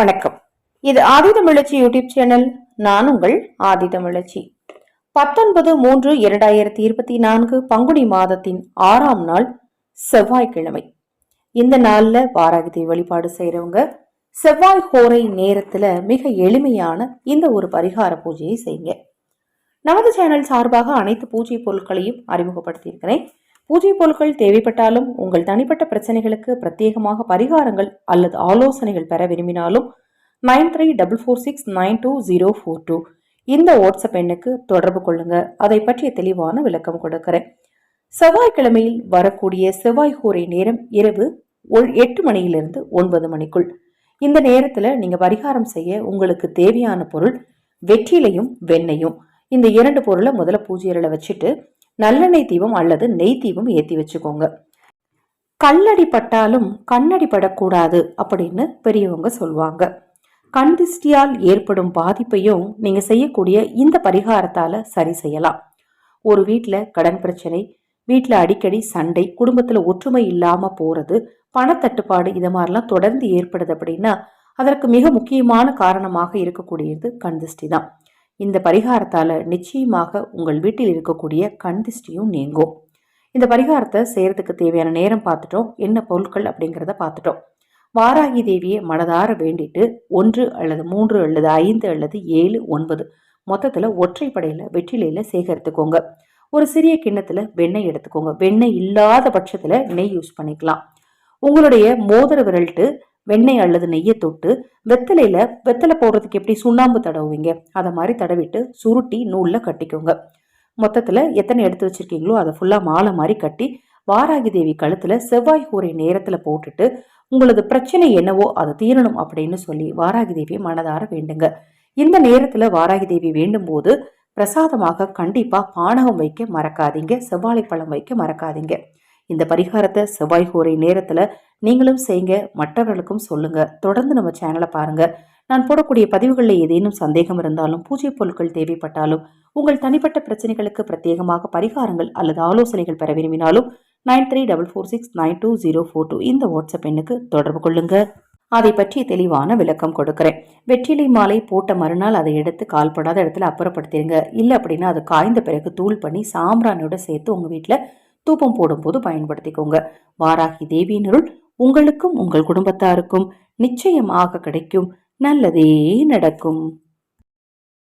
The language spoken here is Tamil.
வணக்கம். இது ஆதிதமிழச்சி யூடியூப் சேனல். நான் உங்கள் ஆதிதமிழச்சி பத்தொன்பது மூன்று இரண்டாயிரத்தி இருபத்தி நான்கு பங்குனி மாதத்தின் ஆறாம் நாள் செவ்வாய்க்கிழமை. இந்த நாளில் வாராகி வழிபாடு செய்கிறவங்க செவ்வாய் ஹோரை நேரத்தில் மிக எளிமையான இந்த ஒரு பரிகார பூஜையை செய்யுங்க. நமது சேனல் சார்பாக அனைத்து பூஜை பொருட்களையும் அறிமுகப்படுத்தியிருக்கிறேன். பூஜை பொருட்கள் தேவைப்பட்டாலும் உங்கள் தனிப்பட்ட பிரச்சனைகளுக்கு பிரத்யேகமாக பரிகாரங்கள் அல்லது ஆலோசனைகள் பெற விரும்பினாலும் nine three double four six nine two zero four two இந்த வாட்ஸ்அப் எண்ணுக்கு தொடர்பு கொள்ளுங்க. அதை பற்றிய தெளிவான விளக்கம் கொடுக்கிறேன். செவ்வாய்க்கிழமையில் வரக்கூடிய செவ்வாய் கூரை நேரம் இரவு எட்டு மணியிலிருந்து ஒன்பது மணிக்குள். இந்த நேரத்தில் நீங்கள் பரிகாரம் செய்ய உங்களுக்கு தேவையான பொருள் வெற்றிலையும் வெண்ணையும். இந்த இரண்டு பொருளை முதல்ல பூஜையரில் வச்சுட்டு நல்லெண்ணெய் தீபம் அல்லது நெய் தீபம் ஏற்றி வச்சுக்கோங்க. கல்லடி பட்டாலும் கண்ணடி படக்கூடாது அப்படின்னு பெரியவங்க சொல்லுவாங்க கண் திஷ்டியால் ஏற்படும் பாதிப்பையும் நீங்கள் செய்யக்கூடிய இந்த பரிகாரத்தால் சரி செய்யலாம். ஒரு வீட்டில் கடன் பிரச்சனை வீட்டில் அடிக்கடி சண்டை குடும்பத்தில் ஒற்றுமை இல்லாமல் போகிறது பணத்தட்டுப்பாடு இது மாதிரிலாம் தொடர்ந்து ஏற்படுது அப்படின்னா அதற்கு மிக முக்கியமான காரணமாக இருக்கக்கூடியது கண் திஷ்டி தான் இந்த பரிகாரத்தால் நிச்சயமாக உங்கள் வீட்டில் இருக்கக்கூடிய கண் திஷ்டியும் நீங்கும். இந்த பரிகாரத்தை செய்கிறதுக்கு தேவையான நேரம் பார்த்துட்டோம். என்ன பொருட்கள் அப்படிங்கிறத பார்த்துட்டோம். வாராகி தேவியை மனதார வேண்டிட்டு ஒன்று அல்லது மூன்று அல்லது ஐந்து அல்லது ஏழு ஒன்பது மொத்தத்தில் ஒற்றைப்படையில் வெற்றிலையில் சேகரித்துக்கோங்க. ஒரு சிறிய கிண்ணத்தில் வெண்ணெய் எடுத்துக்கோங்க. வெண்ணெய் இல்லாத பட்சத்தில் நெய் யூஸ் பண்ணிக்கலாம். உங்களுடைய மோதிர விரல்ட்டு வெண்ணெய் அல்லது நெய்யை தொட்டு வெத்தலையில் வெத்தலை போடுறதுக்கு எப்படி சுண்ணாம்பு தடவுவீங்க? அதை மாதிரி தடவிட்டு சுருட்டி நூலில் கட்டிக்கோங்க. மொத்தத்தில் எத்தனை எடுத்து வச்சிருக்கீங்களோ அதை ஃபுல்லாக மாலை மாதிரி கட்டி வாராகி தேவி கழுத்தில் செவ்வாய் கூரை நேரத்தில் போட்டுட்டு உங்களது பிரச்சனை என்னவோ அது தீரணும் அப்படின்னு சொல்லி வாராகி தேவியை மனதார வேண்டுங்க. இந்த நேரத்தில் வாராகி தேவி வேண்டும் போது பிரசாதமாக கண்டிப்பாக பானகம் வைக்க மறக்காதீங்க செவ்வாழை பழம் வைக்க மறக்காதீங்க. இந்த பரிகாரத்தை செவ்வாய் கோரை நேரத்தில் நீங்களும் செய்யுங்க மற்றவர்களுக்கும் சொல்லுங்க. தொடர்ந்து நம்ம சேனலை பாருங்க. நான் போடக்கூடிய பதிவுகளில் ஏதேனும் சந்தேகம் இருந்தாலும் பூஜை பொருட்கள் தேவைப்பட்டாலும் உங்கள் தனிப்பட்ட பிரச்சனைகளுக்கு பிரத்யேகமாக பரிகாரங்கள் அல்லது ஆலோசனைகள் பெற விரும்பினாலும் nine three double four six nine two zero four two இந்த வாட்ஸ்அப் எண்ணுக்கு தொடர்பு கொள்ளுங்க. அதை பற்றி தெளிவான விளக்கம் கொடுக்கிறேன். வெற்றிலை மாலை போட்ட மறுநாள் அதை எடுத்து கால்படாத இடத்துல அப்புறப்படுத்திடுங்க இல்லை அப்படின்னா அது காய்ந்த பிறகு தூள் பண்ணி சாம்பிராணியோட சேர்த்து உங்கள் வீட்டில் தூபம் போடும்போது பயன்படுத்திக்கோங்க. வாராகி தேவியின் அருள் உங்களுக்கும் உங்கள் குடும்பத்தாருக்கும் நிச்சயமாக கிடைக்கும். நல்லதே நடக்கும்.